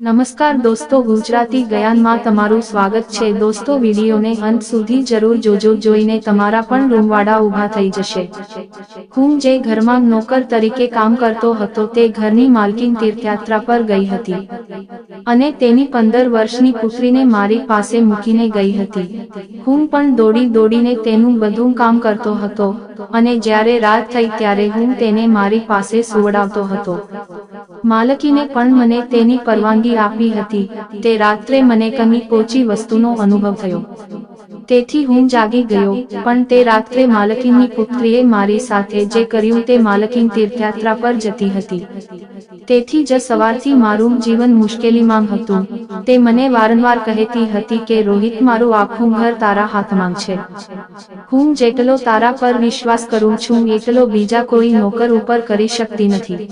નમસ્કાર દોસ્તો, ગુજરાતી ગયાનમાં તમારું સ્વાગત છે. દોસ્તો, વિડીયોને અંત સુધી જરૂર જોજો, જોઈને તમારા પણ રૂમવાડા ઊભા થઈ જશે. હું જે ઘરમાં નોકર તરીકે કામ કરતો હતો તે ઘરની માલકીન તીર્થયાત્રા પર ગઈ હતી અને તેની પંદર વર્ષની પુત્રીને મારી પાસે મૂકીને ગઈ હતી. હું પણ દોડી દોડીને તેનું બધું કામ કરતો હતો. અને જ્યારે રાત થઈ ત્યારે હું તેને મારી પાસે સુવડાવતો હતો. માલકીને પણ મને તેની પરવાનગી આપી હતી. તે રાત્રે મને કમી પોચી વસ્તુનો અનુભવ થયો. તેથી હું જાગી ગયો, પણ તે રાત્રે માલકીનની પુત્રીએ મારી સાથે જે કર્યું તે માલકીન તીર્થયાત્રા પર જતી હતી. તેથી જ સવારથી મારું જીવન મુશ્કેલીમાં હતું. તે મને વારંવાર કહેતી હતી કે, રોહિત, મારું આખું ઘર તારા હાથમાં છે. હું જેટલો તારા પર વિશ્વાસ કરું છું, એટલો બીજા કોઈ નોકર ઉપર કરી શકતી નથી.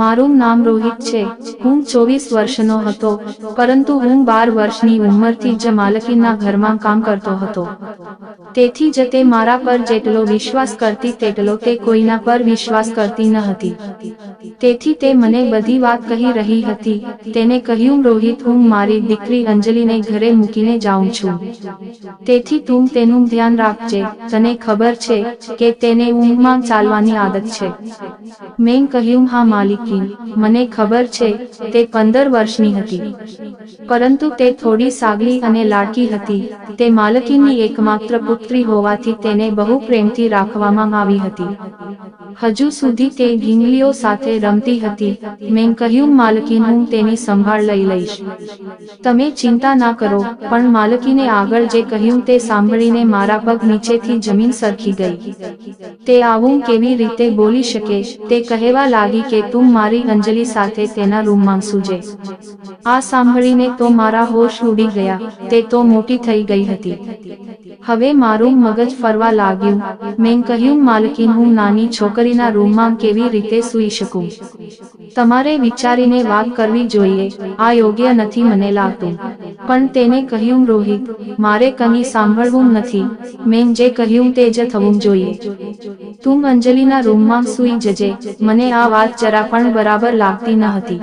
મારું નામ રોહિત છે. હું ચોવીસ વર્ષનો હતો, પરંતુ હું બાર વર્ષની ઉંમરથી જ માલકીના ઘરમાં કામ કરતો હતો. તેથી જ તે મારા પર જેટલો વિશ્વાસ કરતી તેટલો તે કોઈના પર વિશ્વાસ કરતી ન હતી. તેથી તે મને બધી વાત કહી રહી હતી. તેને કહ્યું, રોહિત, હું મારી દીકરી અંજલિને ઘરે મૂકીને જાઉં છું. તેથી તું તેનું ધ્યાન રાખજે. તને ખબર છે કે તેને ઊંઘમાં ચાલવાની આદત છે. મેં કહ્યું, હા, માલિકી. મને ખબર છે તે પંદર વર્ષની હતી. પરંતુ તે થોડી સાગલી અને લાડકી હતી. તે માલકીની એકમાત્ર પુત્રી હોવાથી તેને બહુ પ્રેમથી રાખવામાં આવી હતી. હજુ સુધી તે ઢીંગલીઓ સાથે રમતી હતી. મેં કહ્યું, માલકીન, હું તેની સંભાળ લઈ લઈશ. તમે ચિંતા ના કરો, પણ માલકીને આગળ જે કહ્યું તે સાંભળીને મારા પગ નીચેથી જમીન સરખી ગઈ. તે આવું કેવી રીતે બોલી શકે? તે કહેવા લાગી કે તું મારી અંજલિ સાથે તેના રૂમમાં સૂજે. આ સાંભળીને તો મારા હોશ ઉડી ગયા. તે તો મોટી થઈ ગઈ હતી. હવે મારું મગજ ફરવા લાગ્યું. મેં કહ્યું, માલકીન, હું નાની છોકરીના રૂમમાં કેવી રીતે સૂઈ શકું? તમારે વિચારીને વાત કરવી જોઈએ. આ યોગ્ય નથી મને લાગતું. પણ તેને કહ્યું, રોહિત, મારે કંઈ સાંભળવું નથી. મેં જે કહ્યું તે જ થવું જોઈએ. તું અંજલિના રૂમમાં સૂઈ જજે. મને આ વાત જરા પણ બરાબર લાગતી ન હતી.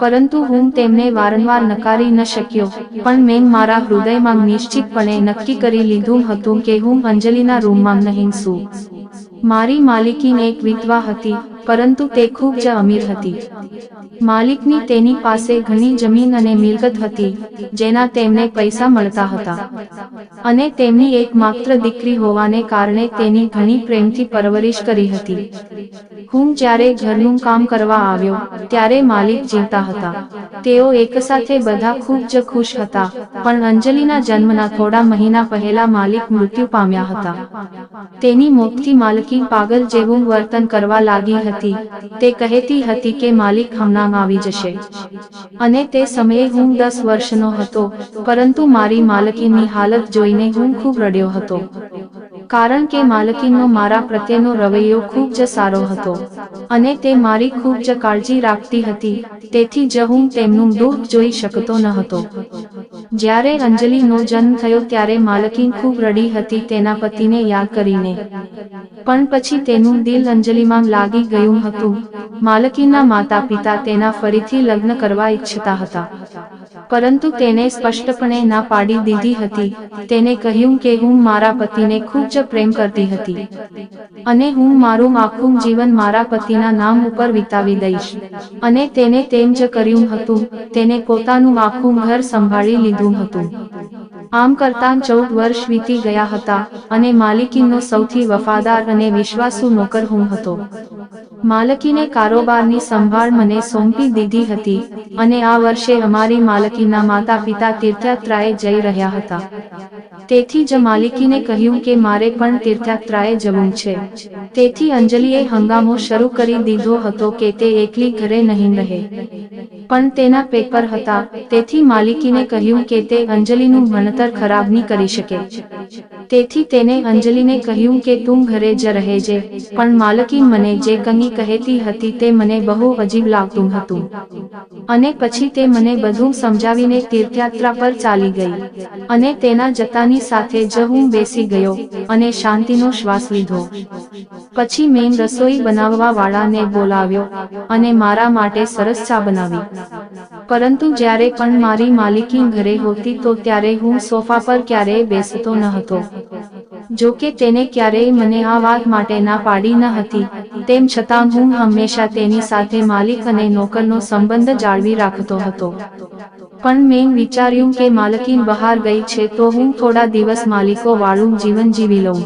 પરંતુ હું તેમને વારંવાર નકારી ન શક્યો. પણ મેં મારા હૃદયમાં નિશ્ચિતપણે નક્કી કરી લીધું હતું કે હું અંજલિના રૂમમાં નહીં સૂ. મારી માલિકીને એક વિધવા હતી. પરંતુ તે ખૂબ જ અમીર હતી. માલિકની તેની પાસે ઘણી જમીન અને મિલકત હતી, જેના તેમને પૈસા મળતા હતા. અને તેમની એક માત્ર દીકરી હોવાને કારણે તેની ઘણી પ્રેમથી પરવરિશ કરી હતી. હું જ્યારે ઘરનું કામ કરવા આવ્યો, ત્યારે માલિક જીવતા હતા. તેઓ એકસાથે બધા ખૂબ જ ખુશ હતા, પણ અંજલિના જન્મના થોડા મહિના પહેલા માલિક મૃત્યુ પામ્યા હતા. તેની મોતથી માલકી પાગલ જેવું વર્તન કરવા લાગી હતી. તે કહેતી હતી કે માલિક હમણાં આવી જશે. અને તે સમયે હું દસ વર્ષનો હતો, પરંતુ મારી માલકીની હાલત જોઈને હું ખૂબ રડ્યો હતો. કારણ કે માલકીનો મારા પ્રત્યેનો રવૈયો ખૂબ જ સારો હતો. અને તે મારી ખૂબ જ કાળજી રાખતી હતી, તેથી જ હું તેમનું દુઃખ જોઈ શકતો ન હતો. જ્યારે અંજલિનો જન્મ થયો ત્યારે માલકીન ખૂબ રડી હતી તેના પતિને યાદ કરીને. પણ પછી તેનું દિલ અંજલિમાં લાગી ગયું હતું. માલકીના માતા પિતા તેના ફરીથી લગ્ન કરવા ઈચ્છતા હતા. પરંતુ તેને સ્પષ્ટપણે ના પાડી દીધી હતી. તેને કહ્યું કે હું મારા પતિને ખૂબ જ પ્રેમ કરતી હતી અને હું મારું આખું જીવન મારા પતિના નામ ઉપર વિતાવી દઈશ. અને તેને તેમ જ કર્યું હતું. તેને પોતાનું આખું ઘર સંભાળી લીધું હતું. આમ કરતાં ચૌદ વર્ષ વીતી ગયા હતા અને માલિકીનો સૌથી વફાદાર અને વિશ્વાસુ નોકર હું હતો. માલકીને કારોબારની સંભાળ મને સોંપી દીધી હતી અને આ વર્ષે અમારી માલકીના માતા પિતા તીર્થયાત્રાએ જઈ રહ્યા હતા. તેથી જ માલિકીને કહ્યું કે મારે પણ તીર્થયાત્રાએ જવું છે. તેથી અંજલિએ હંગામો શરૂ કરી દીધો હતો કે તે એકલી ઘરે નહીં રહે. પણ તેના પેપર હતા, તેથી માલિકીને કહ્યું કે તે અંજલિનું ભણતર ખરાબ નહીં કરી શકે. તેથી તેને અંજલિને કહ્યું કે તું ઘરે જ રહેજે, પણ માલકી મને જે કંઈ કહેતી હતી તે મને બહુ અજીબ લાગતું હતું. અને પછી તે મને બધું સમજાવીને તીર્થયાત્રા પર ચાલી ગઈ. અને તેના જતાની સાથે જ હું બેસી ગયો અને શાંતિનો શ્વાસ લીધો. પછી મેં રસોઈ બનાવવા વાળાને બોલાવ્યો અને મારા માટે સરસ ચા બનાવી. પરંતુ જ્યારે પણ મારી માલિકી ઘરે હોતી તો ત્યારે હું સોફા પર ક્યારેય બેસતો ન હતો. જો કે તેને ક્યારેય મને આ વાત માટે ના પાડી ન હતી. તેમ છતાં હું હંમેશા તેની સાથે માલિક અને નોકરનો સંબંધ જાળવી રાખતો હતો. પણ મેં વિચાર્યું કે માલકીન બહાર ગઈ છે તો હું થોડા દિવસ માલિકો વાળું જીવન જીવી લઉં.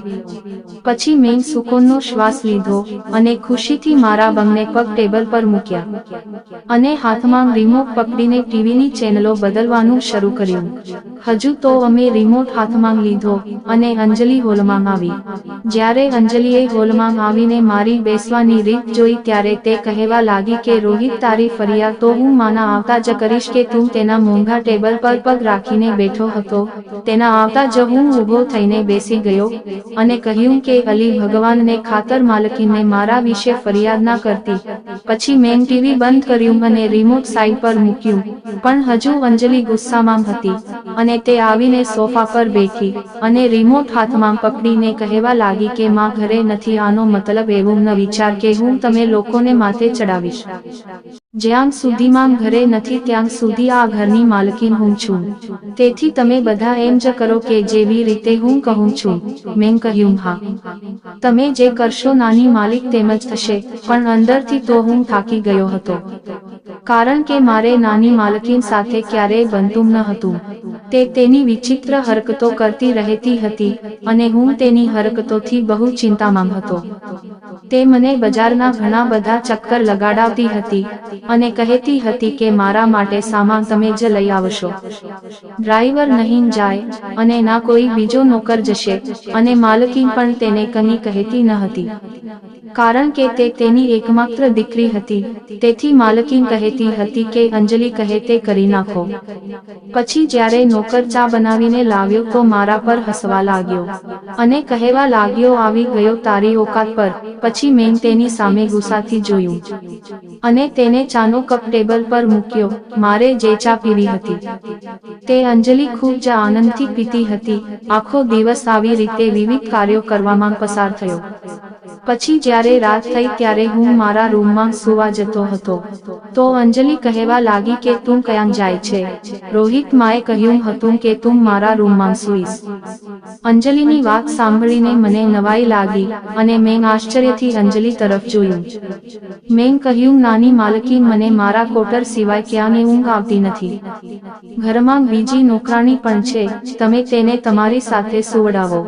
પછી મેં સુકૂનનો શ્વાસ લીધો અને ખુશીથી મારા બંને પગ ટેબલ પર મૂક્યા. અને હાથમાં રિમોટ પકડીને ટીવીની ચેનલો બદલવાનું શરૂ કર્યું. હજુ તો અમે રિમોટ હાથમાં લીધો અને અંજલિ હોલમાં આવી. જ્યારે અંજલિએ હોલમાં આવીને મારી બેસવાની રીત જોઈ ત્યારે તે કહેવા લાગી કે રોહિત તારી ફરિયાદ તો હું માના આવતા જ કરીશ કે તું તેના મોંઘા ટેબલ પર પગ રાખીને બેઠો હતો. તેના આવતા જ હું ઊભો થઈને બેસી ગયો અને કહ્યું કે, અલી, ભગવાનને ખાતર માલકીને મારા વિશે ફરિયાદ ના કરતી. પછી મેં ટીવી બંધ કર્યું અને રિમોટ સાઈડ પર મૂક્યું. પણ હજુ અંજલિ ગુસ્સામાં હતી અને તે આવીને સોફા પર બેઠી અને રિમોટ હાથમાં પકડીને કહેવા લાગી કે, માં, ઘરે નથી, આનો મતલબ એવું ન વિચાર કે હું તમે લોકોને માથે ચડાવીશ. જ્યાં સુધીમાં ઘરે નથી, ત્યાં સુધી આ ઘરની માલકીન હું છું. તેથી તમે બધા એમ જ કરો કે જેવી રીતે હું કહું છું. મેં કહ્યું, હા. તમે જે કરશો નાની માલિક તેમ જ થશે, પણ અંદરથી તો હું થાકી ગયો હતો. કારણ કે મારે નાની માલકીન સાથે ક્યારેય બનતું ન હતું. તે તેની વિચિત્ર હરકતો કરતી રહેતી હતી અને હું તેની હરકતોથી બહુ ચિંતામાં હતો. તે મને બજારના ઘણા બધા ચક્કર લગાડાવતી હતી અને કહેતી હતી કે મારા માટે સામાન તમે જ લઈ આવશો. ડ્રાઈવર નહીં જાય અને ના કોઈ બીજો નોકર જશે અને માલકીન પણ તેને કંઈ કહેતી ન હતી. કારણ કે તે તેની એકમાત્ર દીકરી હતી. તેથી માલકીન કહેતી હતી કે, અંજલિ કહે તે કરી નાખો. પછી જ્યારે નોકર ચા બનાવીને લાવ્યો તો મારા પર હસવા લાગ્યો. અને કહેવા લાગ્યો, આવી ગયો તારી ઓકાત પર. પછી મેં તેની સામે ગુસ્સાથી જોયું. અને તેને ચાનો કપ ટેબલ પર મૂક્યો. મારે જે ચા પીવી હતી. તે અંજલિ ખૂબ જ આનંદથી પીતી હતી. આખો દિવસ આવી રીતે વિવિધ કાર્યો કરવામાં પસાર થયો. પછી જ્યારે રાત થઈ ત્યારે હું મારા રૂમમાં સુવા જતો હતો. તો અંજલિ કહેવા લાગી કે તું ક્યાં જાય છે? રોહિત માએ કહ્યું હતું કે તું મારા રૂમમાં સુઈશ. અંજલિની વાત સાંભળીને મને નવાઈ લાગી અને મેં આશ્ચર્યથી અંજલિ તરફ જોયું. મેં કહ્યું, નાની માલકી, મને મારા કોટર સિવાય ક્યાંય ઊંઘ આવતી નથી. ઘરમાં બીજી નોકરાણી પણ છે, તમે તેને તમારી સાથે સુવડાવો.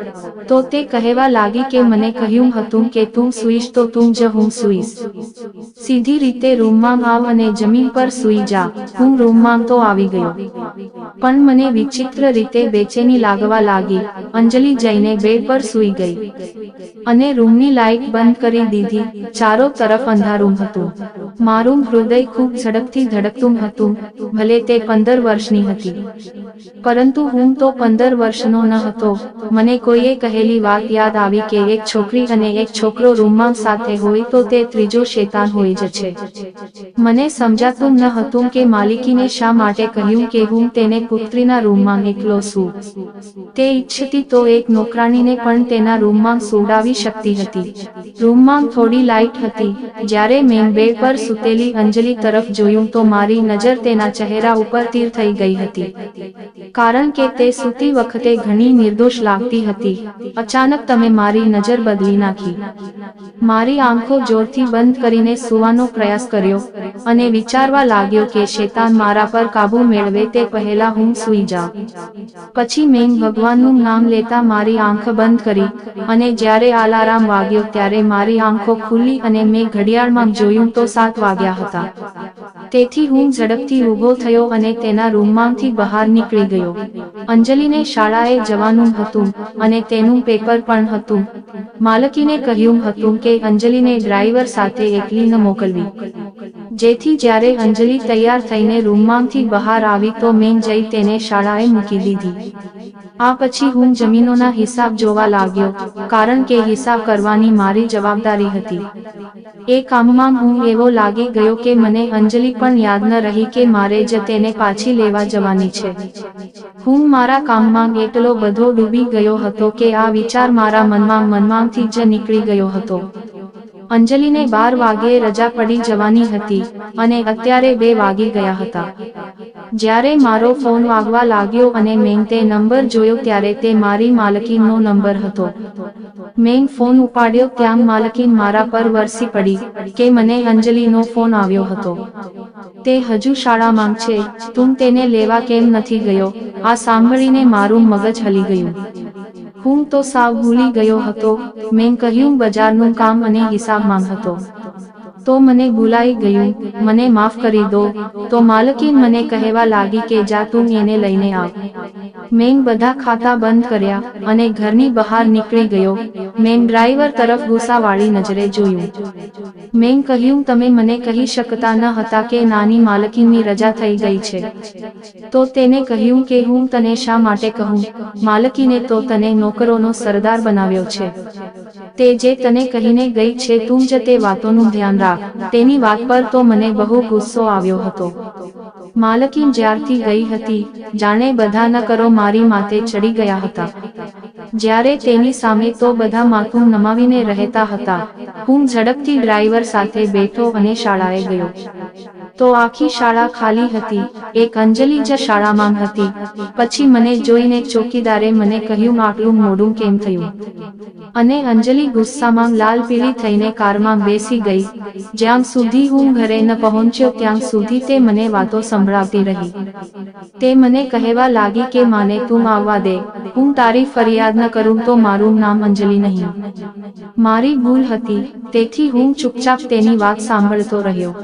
તો તે કહેવા લાગી કે મને કહ્યું હતું કે તું સુઈશ તો તું જ હું સુઈશ. સીધી રીતે રૂમમાં આવ અને જમીન પર સુઈ જા. હું રૂમમાં તો આવી ગયો. પણ મને વિચિત્ર રીતે બેચેની લાગવા લાગી. અંજલિ જઈને બેડ પર સુઈ ગઈ. અને રૂમની લાઇટ બંધ કરી દીધી. ચારો તરફ અંધારું હતું. મારું હૃદય ખૂબ ઝડપથી ધડકતું હતું, ભલે તે પંદર વર્ષની હતી. પરંતુ હું તો પંદર વર્ષનો ન હતો. મને કોઈએ કહેલી વાત યાદ આવી કે એક છોકરી અને એક છોકરો રૂમમાં સાથે હોય તો તે ત્રીજો શેતાન હોય જ મને સમજાતું ન હતું કે માલિકીને શા માટે કહ્યું કે હું તેને પુત્રીના રૂમમાં એકલો છું. તે ઈચ્છતી તો એક નોકરાણીને પણ તેના રૂમમાં સુડાવી શકતી હતી. રૂમમાં થોડી લાઇટ હતી. જ્યારે મેં બેડ પર સૂતેલી અંજલિ તરફ જોયું તો મારી નજર તેના ચહેરા ઉપર તીર થઈ ગઈ હતી. કારણ કે તે સૂતી વખતે ઘણી નિર્દોષ લાગતી હતી. અચાનક તમે મારી નજર બદલી નાખી. મારી આંખો જોરથી બંધ કરીને સુવાનો પ્રયાસ કર્યો અને વિચારવા લાગ્યો કે શેતાન મારા પર કાબુ મેળવે તે પહેલા હું સૂઈ જાઉં. પછી મેં ભગવાનનું નામ લેતા મારી આંખ બંધ કરી અને જ્યારે આલારામ વાગ્યો ત્યારે મારી આંખો ખુલ્લી અને મેં ઘડિયાળમાં જોયું તો સાત વાગ્યા હતા. તેથી હું ઝડપથી ઊભો થયો અને તેના રૂમમાંથી બહાર નીકળી ગયો. અંજલિને શાળાએ જવાનું હતું અને તેનું પેપર પણ હતું. માલકીને કહ્યું હતું કે અંજલિને ડ્રાઈવર સાથે એકલી ન મોકલવી. જેથી જ્યારે અંજલિ તૈયાર થઈને રૂમમાંથી બહાર આવી તો મેં જઈ તેને શાળાએ મૂકી દીધી. આ પછી હું જમીનોના હિસાબ જોવા લાગ્યો, કારણ કે હિસાબ કરવાની મારી જવાબદારી હતી. એ કામમાં હું એવો લાગી ગયો કે મને અંજલિ પણ યાદ ન રહી કે મારે જ તેને પાછી લેવા જવાની છે. હું મારા કામમાં એટલો બધો ડૂબી ગયો હતો કે આ વિચાર મારા મનમાં મનમાંથી જ નીકળી ગયો હતો. અંજલિને બાર વાગ્યે રજા પડી જવાની હતી અને અત્યારે બે વાગી ગયા હતા. જ્યારે મારો ફોન વાગવા લાગ્યો અને મેં તે નંબર જોયો ત્યારે તે મારી માલકીનનો નંબર હતો. મેં ફોન ઉપાડ્યો ત્યાં માલકીન મારા પર વરસી પડી કે મને અંજલિનો ફોન આવ્યો હતો. તે હજુ શાળામાં છે, તું તેને લેવા કેમ નથી ગયો? આ સાંભળીને મારું મગજ હલી ગયું. હું તો સાવ ભૂલી ગયો હતો. મેં કહ્યું બજારનું કામ અને હિસાબમાં હતો. તો મને ભૂલાઈ ગયું. મને માફ કરી દો. તો માલકીન મને કહેવા લાગી કે જા તું એને લઈને આવ. મેં બધા ખાતા બંધ કર્યા અને ઘરની બહાર નીકળી ગયો. મેં ડ્રાઈવર તરફ ગુસ્સાવાળી નજરે જોયું. મેં કહ્યું, તમે મને કહી શકતા ન હતા કે નાની માલકીનની રજા થઈ ગઈ છે. તો તેને કહ્યું કે હું તને શા માટે કહું? માલકીને તો તને નોકરોનો સરદાર બનાવ્યો છે. તે જે તને કહીને ગઈ છે તું જ તે વાતોનું ધ્યાન રાખ. તેની વાત પર તો મને બહુ ગુસ્સો આવ્યો હતો. માલકીન જ્યારથી ગઈ હતી, જાણે બધા ન કરો મારી માથે ચડી ગયા હતા. જ્યારે તેની સામે તો બધા માથું નમાવીને રહેતા હતા. હું ઝડપથી ડ્રાઈવર સાથે બેઠો અને શાળાએ ગયો. તો આખી શાળા ખાલી હતી, એક અંજલિ જ શાળામાં હતી. પછી મને જોઈને ચોકીદારે મને કહ્યું આટલું મોડું કેમ થયું? અને અંજલિ ગુસ્સામાં લાલ પીલી થઈને કારમાં બેસી ગઈ. જ્યાં સુધી હું ઘરે ન પહોંચ્યો, ત્યાં સુધી તે મને વાતો સંભળાવતી રહી. તે મને કહેવા લાગી કે, માને તું આવવા દે. હું તારી ફરિયાદ ન કરું તો મારું નામ અંજલિ નહીં. મારી ભૂલ હતી, તેથી હું ચૂપચાપ તેની વાત સાંભળતો રહ્યો.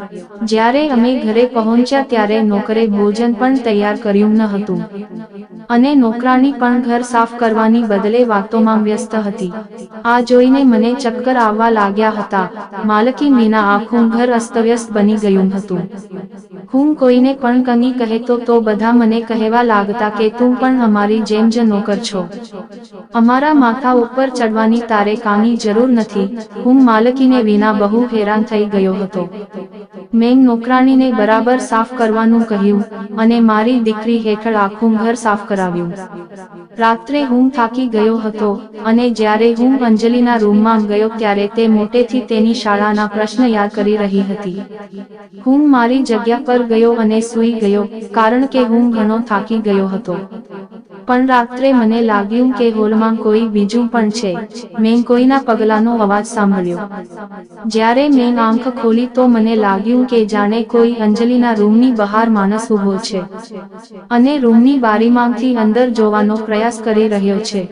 જ્યારે અમે ઘરે પહોંચ્યા ત્યારે નોકરે ભોજન પણ તૈયાર કર્યું ન હતું. અને નોકરાણી પણ ઘર સાફ કરવાની બદલે વાતોમાં વ્યસ્ત હતી. આ જોઈને મને ચક્કર આવવા લાગ્યા હતા. માલકી વિના આખું ઘર અસ્તવ્યસ્ત બની ગયું હતું. હું કોઈને પણ કની કહેતો તો બધા મને કહેવા લાગતા કે તું પણ અમારી જેમ જ નોકર છો. અમારા માથા ઉપર ચડવાની તારે કાની જરૂર નથી. હું માલકીને વિના બહુ હેરાન થઈ ગયો હતો. મેં નોકરાણીને બરાબર સાફ કરવાનું કહ્યું અને મારી દીકરી હેઠળ આખું ઘર સાફ કરાવ્યું. રાત્રે હું થાકી ગયો હતો અને જ્યારે હું અંજલિના રૂમમાં ગયો ત્યારે તે મોટેથી તેની શાળાના પ્રશ્ન યાદ કરી રહી હતી. હું મારી જગ્યા પર ગયો અને સૂઈ ગયો, કારણ કે હું ઘણો થાકી ગયો હતો. પણ રાત્રે મને લાગ્યું કે હોલમાં કોઈ બીજું પણ છે. મેં કોઈના પગલાંનો અવાજ સાંભળ્યો. જ્યારે મેં આંખ ખોલી તો મને લાગ્યું કે જાણે કોઈ અંજલિના રૂમની બહાર માણસ ઊભો છે. અને રૂમની બારીમાંથી અંદર જોવાનો પ્રયાસ કરી રહ્યો છે.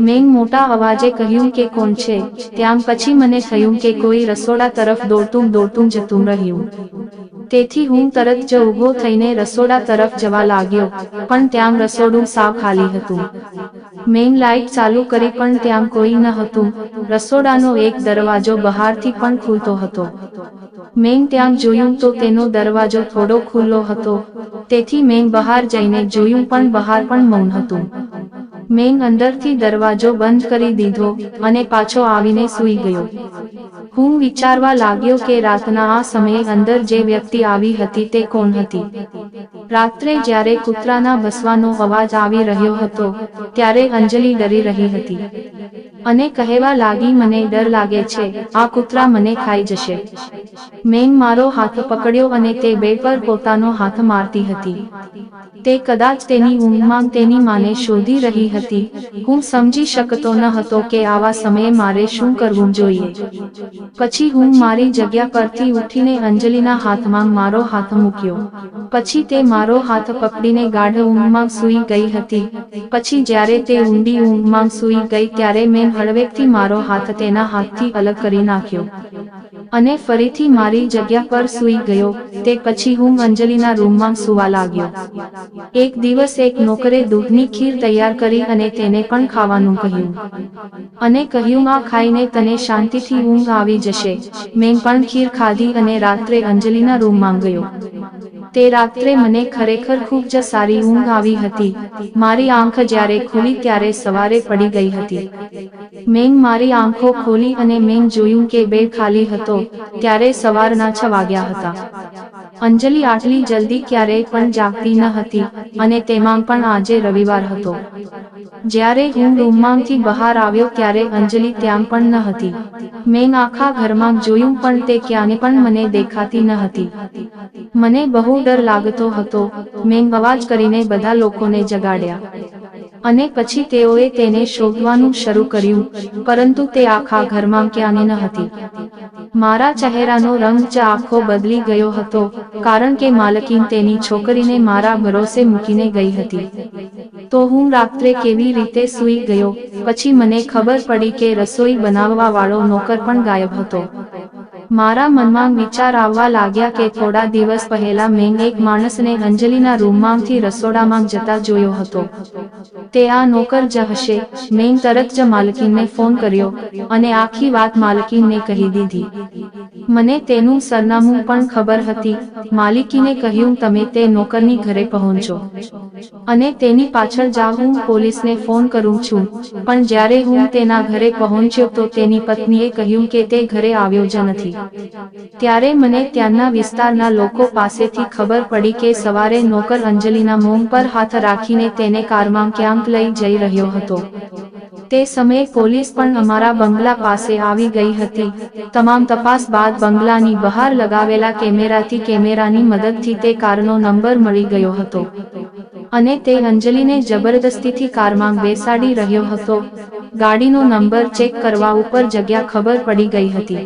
મેં મોટા અવાજે કહ્યું કે કોણ છે? ત્યાં પછી મને થયું કે કોઈ રસોડા તરફ દોડતું દોડતું જતું રહ્યું. તેથી હું તરત જ ઊભો થઈને રસોડા તરફ જવા લાગ્યો, પણ ત્યાં રસોડું સાવ ખાલી હતું. મેઇન લાઇટ ચાલુ કરી પણ ત્યાં કોઈ ન હતું. રસોડાનો એક દરવાજો બહારથી પણ ખુલતો હતો. મેં ત્યાં જોયું તો તેનો દરવાજો થોડો ખુલ્લો હતો. તેથી મેં બહાર જઈને જોયું પણ બહાર પણ મૌન હતું. મેં અંદરથી દરવાજો બંધ કરી દીધો અને પાછો આવીને સૂઈ ગયો. હું વિચારવા લાગ્યો કે રાતના આ સમયે અંદર જે વ્યક્તિ આવી હતી તે કોણ હતી? રાત્રે જ્યારે કૂતરાના બસવાનો અવાજ આવી રહ્યો હતો, ત્યારે અંજલિ ડરી રહી હતી. અને કહેવા લાગી, મને ડર લાગે છે, આ કૂતરા મને ખાઈ જશે. મેં મારો હાથ પકડ્યો અને તે બેડ પર પોતાનો હાથ મારતી હતી. તે કદાચ તેની ઊંઘમાં તેની માને શોધી રહી હતી. હું સમજી શકતો ન હતો કે આવા સમયે મારે શું કરવું જોઈએ. પછી હું મારી જગ્યા પરથી ઉઠીને અંજલિના હાથમાં મારો હાથ મૂક્યો. પછી તે મારો હાથ પકડીને ગાઢ ઊંઘમાં સૂઈ ગઈ હતી. પછી જ્યારે તે ઊંડી ઊંઘમાં સૂઈ ગઈ ત્યારે મેં હળવેકથી મારો હાથ તેના હાથથી અલગ કરી નાખ્યો. અને ફરીથી મારી જગ્યા પર સૂઈ ગયો. તે પછી હું અંજલિના રૂમમાં સૂવા લાગ્યો. એક દિવસ એક નોકરે દૂધની ખીર તૈયાર કરી અને તેને પણ ખાવાનું કહ્યું. અને કહ્યું, આ ખાઈને તને શાંતિથી ઊંઘ આવી જશે. મેં પણ ખીર ખાધી અને રાત્રે અંજલિના રૂમમાં ગયો. તે રાત્રે મને ખરેખર ખૂબ જ સારી ઊંઘ આવી હતી. મારી આંખ જ્યારે ખુલી ત્યારે સવારે પડી ગઈ હતી. મેં મારી આંખો ખોલી અને મેં જોયું કે બેડ ખાલી હતો, ત્યારે સવારના છ વાગ્યા હતા. અંજલિ આટલી જલ્દી ક્યારેય પણ જાગતી ન હતી અને તેમાં પણ આજે રવિવાર હતો. જ્યારે હું રૂમમાંથી બહાર આવ્યો ત્યારે અંજલિ ત્યાં પણ ન હતી. મેં આખા ઘરમાં જોયું પણ તે ક્યાંને પણ મને દેખાતી ન હતી. મને બહુ ડર લાગતો હતો. મેં અવાજ કરીને બધા લોકોને જગાડ્યા. અને પછી તેઓએ તેને શોધવાનું શરૂ કર્યું, પરંતુ તે આખા ઘરમાં ક્યાંને ન હતી. મારા ચહેરાનો રંગ જ આખો બદલી ગયો હતો, કારણ કે માલકીન તેની છોકરીને મારા ભરોસે મૂકીને ગઈ હતી. તો હું રાત્રે કેવી રીતે સૂઈ ગયો, પછી મને ખબર પડી કે રસોઈ બનાવવા વાળો નોકર પણ ગાયબ હતો. મારા મનમાં વિચાર આવવા લાગ્યા કે થોડા દિવસ પહેલા મેં એક માણસને અંજલિના રૂમમાંથી રસોડામાં જતા જોયો હતો. તે આ નોકર જ હશે, મેં તરત જ માલકીનને ફોન કર્યો અને આખી વાત માલકીનને કહી દીધી. મને તેનું સરનામું પણ ખબર હતી. માલિકીને કહ્યું, તમે તે નોકરની ઘરે પહોંચો. અને તેની પાછળ જાવ હું પોલીસને ફોન કરું છું. પણ જ્યારે હું તેના ઘરે પહોંચ્યો તો તેની પત્નીએ કહ્યું કે તે ઘરે આવ્યો જ નથી. ત્યારે મને ત્યાંના વિસ્તારના લોકો પાસેથી ખબર પડી કે સવારે નોકર અંજલિના મોમ પર હાથ રાખીને તેને કારમાં ક્યાંક લઈ જઈ રહ્યો હતો. તે સમયે પોલીસ પણ અમારા બંગલા પાસે આવી ગઈ હતી. તમામ તપાસ બાદ બંગલાની બહાર લગાવેલા કેમેરાથી કેમેરાની મદદથી તે કારનો નંબર મળી ગયો હતો. અને તે અંજલિને જબરદસ્તીથી કારમાં બેસાડી રહ્યો હતો. ગાડીનો નંબર ચેક કરવા ઉપર જગ્યા ખબર પડી ગઈ હતી.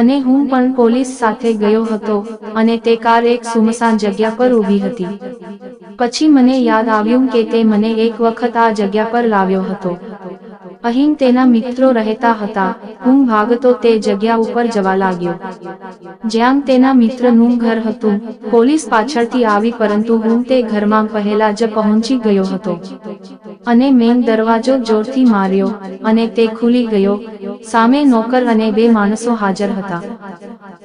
અને હું પણ પોલીસ સાથે ગયો હતો અને તે કાર એક સુમસાન જગ્યા પર ઊભી હતી. પછી મને યાદ આવ્યું કે તે મને એક વખત આ જગ્યા પર લાવ્યો હતો. અહીં તેના મિત્રો રહેતા હતા. હું ભાગતો તે જગ્યા ઉપર જવા લાગ્યો. જ્યાં તેના મિત્રનું ઘર હતું. પોલીસ પાછળથી આવી પરંતુ હું તે ઘરમાં પહેલા જ પહોંચી ગયો હતો. અને મેં દરવાજો જોરથી માર્યો અને તે ખુલી ગયો. સામે નોકર અને બે માણસો હાજર હતા.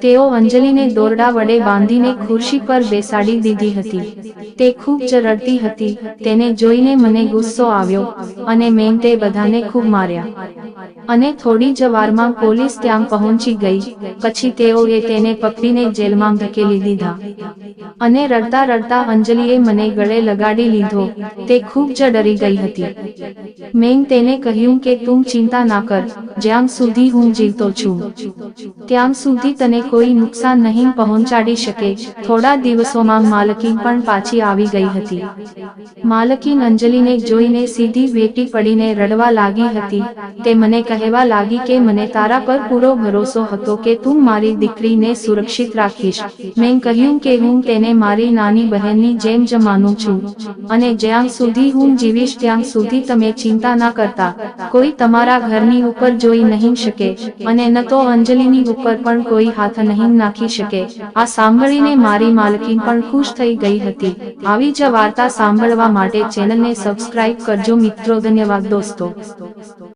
તેઓ અંજલિને દોરડા વડે બાંધીને ખુરશી પર બેસાડી દીધી હતી. તે ખૂબ જ રડતી હતી. તેને જોઈને મને ગુસ્સો આવ્યો અને મેં તે બધાને ખૂબ માર્યા. અને થોડી જ વારમાં પોલીસ ત્યાં પહોંચી ગઈ. પછી તેઓએ તેને પકડીને જેલમાં ધકેલી દીધા. અને રડતા રડતા અંજલિએ મને ગળે લગાડી લીધો. તે ખૂબ જ ડરી ગઈ હતી. મેં તેને કહ્યું કે તું ચિંતા ના કર. જ્યાં સુધી હું જીવતો છું. ત્યાં સુધી તને કોઈ નુકસાન નહીં પહોંચાડી શકે. થોડા દિવસોમાં માલકીન પણ પાછી આવી ગઈ હતી. માલકીન અંજલિને જોઈને સીધી વેટી પડીને રડવા લાગી હતી. તે મને કહેવા લાગી કે મને તારા પર પૂરો ભરોસો હતો કે તું મારી દીકરીને સુરક્ષિત રાખીશ. મેં કહ્યું કે હું તેને મારી નાની બહેનની જેમ જ માનું છું. અને જ્યાં સુધી હું જીવીશ ત્યાં સુધી તમે ચિંતા ના કરતા. કોઈ તમારા ઘરની ઉપર જોઈ નહીં શકે અને ન તો અંજલિની ઉપર પણ કોઈ હાથ નહીં નાખી શકે. આ સાંભળીને મારી માલકીન પણ ખુશ થઈ ગઈ હતી. આવી જ વાર્તા સાંભળવા માટે ચેનલને સબસ્ક્રાઇબ કરજો મિત્રો. ધન્યવાદ દોસ્તો. esto.